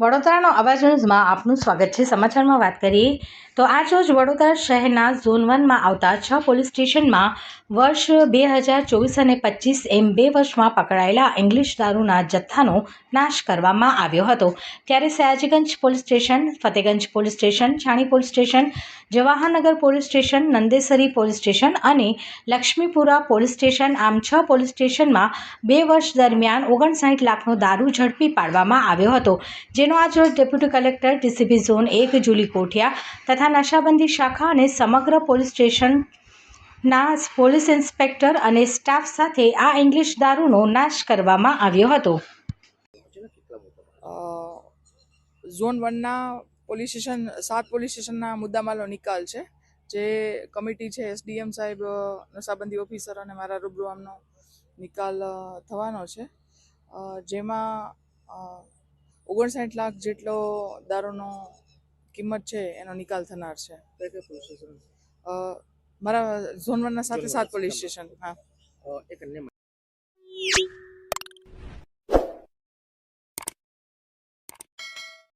વડોદરાનો અવાજ ન્યૂઝમાં આપનું સ્વાગત છે. સમાચારમાં વાત કરીએ તો આજ રોજ વડોદરા શહેરના ઝોન વનમાં આવતા છ પોલીસ સ્ટેશનમાં વર્ષ બે હજાર ચોવીસ અને પચીસ એમ બે વર્ષમાં પકડાયેલા ઇંગ્લિશ દારૂના જથ્થાનો નાશ કરવામાં આવ્યો હતો. ત્યારે Sayajiganj police station, Fatehganj police station, Chhani police station, Jawaharnagar police station, Nandesari police station અને લક્ષ્મીપુરા પોલીસ સ્ટેશન આમ છ પોલીસ સ્ટેશનમાં બે વર્ષ દરમિયાન ઓગણસાઠ લાખનો દારૂ ઝડપી પાડવામાં આવ્યો હતો. જેનો આજરોજ ડેપ્યુટી કલેક્ટર ટીસીબી ઝોન એક, જુલી કોઠિયા તથા નશાબંધી શાખા અને સમગ્ર પોલીસ સ્ટેશનના પોલીસ ઇન્સ્પેક્ટર અને સ્ટાફ સાથે આ ઇંગ્લિશ દારૂનો નાશ કરવામાં આવ્યો હતો. ઝોન વનના પોલીસ સ્ટેશન, સાત પોલીસ સ્ટેશનના મુદ્દામાલનો નિકાલ છે, જે કમિટી છે, એસડીએમ સાહેબ નશાબંધી ઓફિસર અને મારા રૂબરૂ આમનો નિકાલ થવાનો છે. જેમાં ઓગણસાઠ લાખ જેટલો દારૂનો કિંમત છે એનો નિકાલ થનાર છે. મારા ઝોન વનના સાથે સાત પોલીસ સ્ટેશન હા. એક